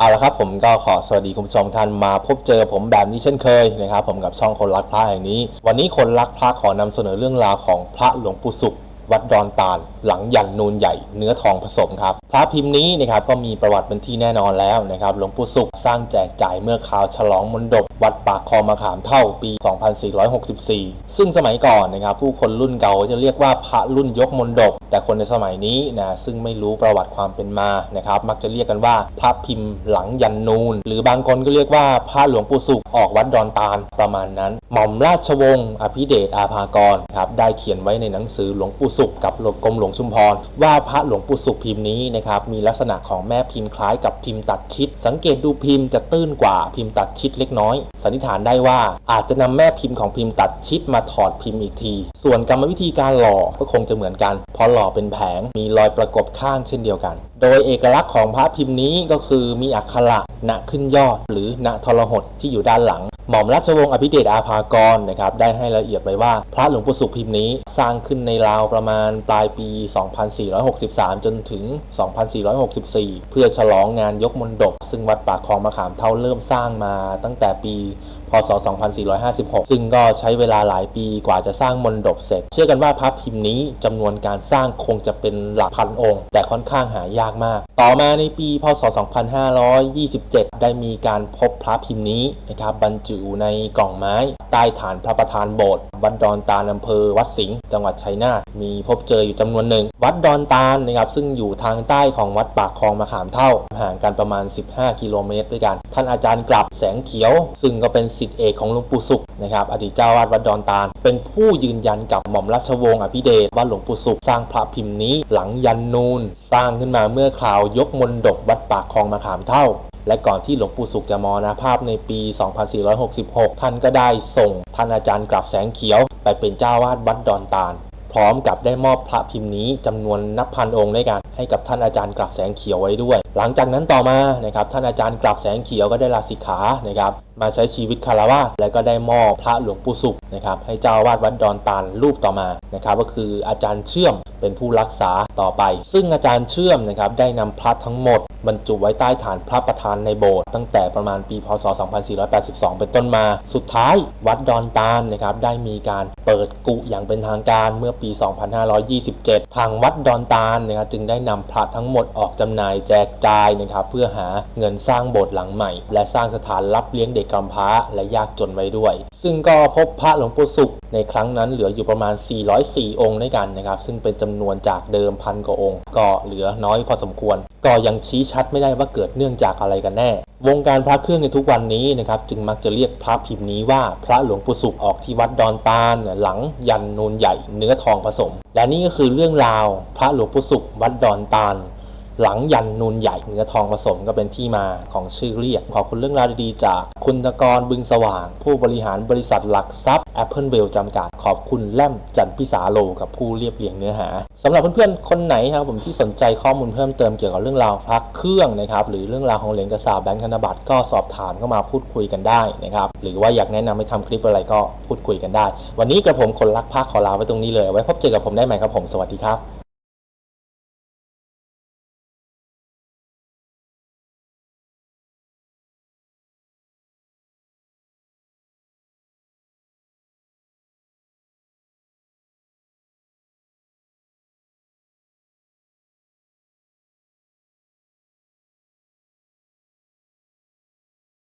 เอาละครับผมก็ขอสวัสดีคุณผู้ชมท่านมาพบเจอผมแบบนี้เช่นเคยนะครับผมกับช่องคนรักพระแห่งนี้ วันนี้คนรักพระขอนำเสนอเรื่องราวของพระหลวงปู่สุข วัดดอนตาล หลังยันนูนใหญ่เนื้อทองผสมครับ พระพิมพ์นี้นะครับก็มีประวัติเป็นที่แน่นอนแล้วนะครับหลวงปู่สุขสร้างแจกจ่ายเมื่อคราวฉลองมนดบ วัดปากคลองมะขามเท่าปี 2464 ซึ่งสมัยก่อนนะครับผู้คนรุ่นเก่าจะเรียกว่าพระรุ่นยกมนดบแต่คนในสมัยนี้นะซึ่งไม่รู้ประวัติความเป็นมานะครับมักจะเรียกกันว่าพระพิมพ์หลังยันนูน หรือบางคนก็เรียกว่าพระหลวงปู่สุขออกวัดดอนตาลประมาณนั้น หม่อมราชวงศ์อภิเดชอาภากรครับได้เขียนไว้ในหนังสือหลวงปู่สุขกับหลวงกรมหลวงชุมพรว่าพระหลวงปู่สุขพิมพ์นี้นะครับมีลักษณะของแม่พิมพ์คล้ายกับพิมพ์ตัดชิด สังเกตดูพิมพ์จะตื้นกว่าพิมพ์ตัดชิดเล็กน้อยสันนิษฐานได้ว่าอาจจะนำแม่พิมพ์ของพิมพ์ตัดชิดมาถอดพิมพ์อีกที ส่วนกรรมวิธีการหล่อก็คงจะเหมือนกัน เพราะหล่อเป็นแผงมีรอยประกบข้างเช่นเดียวกัน โดยเอกลักษณ์ของพระพิมพ์นี้ก็คือมีอักขระณขึ้นยอด หรือณทรหดที่อยู่ด้านหลังหม่อมราชวงศ์อภิเดชอาภากรนะครับได้ให้ละเอียดไว้ว่าพระหลวงปู่สุขพิมพ์นี้ สร้างขึ้นในราวประมาณปลายปี 2463 จนถึง 2464 เพื่อฉลองงานยกมนดบ ซึ่งวัดปากคลองมะขามเท่าเริ่มสร้างมาตั้งแต่ปีพศ 2456 ซึ่งก็ใช้เวลาหลายปีกว่าจะสร้างมนดบเสร็จ เชื่อกันว่าพระพิมพ์นี้จำนวนการสร้างคงจะเป็นหลักพันองค์ แต่ค่อนข้างหายากมาก ต่อมาในปี พศ 2527 ได้มีการพบพระพิมพ์นี้นะครับบรรจุในกล่องไม้ใต้ฐานพระประธานโบสถ์วัดดอนตาลอำเภอวัดสิงห์จังหวัดชัยนาทมีพบเจออยู่จำนวนหนึ่ง วัดดอนตาลนะครับซึ่งอยู่ทางใต้ของวัดปากคลองมะขามเท่า ห่างกันประมาณ 15 กิโลเมตรด้วยกัน ท่านอาจารย์กลับแสงเขียว ซึ่งก็เป็นศิษย์เอกของหลวงปู่สุขนะครับอดีตเจ้าวาดวัดดอนตาล เป็นผู้ยืนยันกับหม่อมราชวงศ์อภิเดชว่าหลวงปู่สุขสร้างพระพิมพ์นี้หลังยันนูน สร้างขึ้นมาเมื่อคราว ยกมนดบวัดปากคลองมะขามเท่าและก่อนที่หลวงปู่สุขจะมรณภาพในปี 2466 ท่านก็ได้ส่งท่านอาจารย์กลับแสงเขียว ไปเป็นเจ้าวาดวัดดอนตาล พร้อมกับได้มอบพระพิมพ์นี้จำนวนนับพันองค์ด้วยกันให้กับท่านอาจารย์กลับแสงเขียวไว้ด้วย หลังจากนั้นต่อมานะครับท่านอาจารย์กลับแสงเขียวก็ได้ลาสิกขานะครับมาใช้ชีวิตคารวะและก็ได้มอบพระหลวงปู่สุขนะครับให้เจ้าอาวาดวัดดอนตาลรูปต่อมานะครับก็คืออาจารย์เชื่อม เป็นผู้รักษาต่อไป ซึ่งอาจารย์เชื่อมนะครับได้นำพระทั้งหมด บรรจุไว้ใต้ฐานพระประธานในโบสถ์ตั้งแต่ประมาณปีพศ 2482 เป็นต้นมา สุดท้ายวัดดอนตาลนะครับได้มีการเปิดกุอย่างเป็นทางการเมื่อปี 2527 ทางวัดดอนตาลนะครับจึงได้นำพระทั้งหมดออกจำหน่ายแจกจ่ายนะครับเพื่อหาเงินสร้างโบสถ์หลังใหม่ และสร้างสถานรับเลี้ยงเด็กกำพร้าและยากจนไว้ด้วย ซึ่งก็พบพระหลวงปู่สุขในครั้งนั้นเหลืออยู่ประมาณ 404 องค์ด้วยกันนะครับ ซึ่งเป็นจำนวนจากเดิมพันกว่าองค์ ก็เหลือน้อยพอสมควร ก็ยังชี้ชัดไม่ได้ว่าเกิดเนื่องจากอะไรกันแน่ วงการพระเครื่องในทุกวันนี้นะครับจึงมักจะเรียกพระพิมพ์นี้ว่าพระหลวงปู่สุขออกที่วัดดอนตาลหลังยันนูนใหญ่เนื้อทองผสม และนี่ก็คือเรื่องราว พระหลวงปู่สุขวัดดอนตาล หลังยันนูนใหญ่เนื้อทองผสมก็เป็นที่มาของชื่อเรียก ขอบคุณเรื่องราวดีๆ จากคุณธกรบึงสว่าง ผู้บริหารบริษัทหลักทรัพย์ Apple w e l l จำกัด ขอบคุณแล่มจันพิสาโลกับผู้เรียบเรียงเนื้อหาสำหรับเพื่อนๆ คนไหนครับผมที่สนใจข้อมูลเพิ่มเติมเกี่ยวกับเรื่องราวพระเครื่องนะครับหรือเรื่องราวของเหรียญกระสาบแบงค์ธนบัตรก็สอบถามเข้ามาพูดคุยกันได้นะครับหรือว่าอยากแนะนำให้ทำคลิปอะไรก็พูดคุยกันได้ วันนี้กระผมคนรักพระขอลาไว้ตรงนี้เลยไว้พบเจอกับผมได้ใหม่ครับผมสวัสดีครับ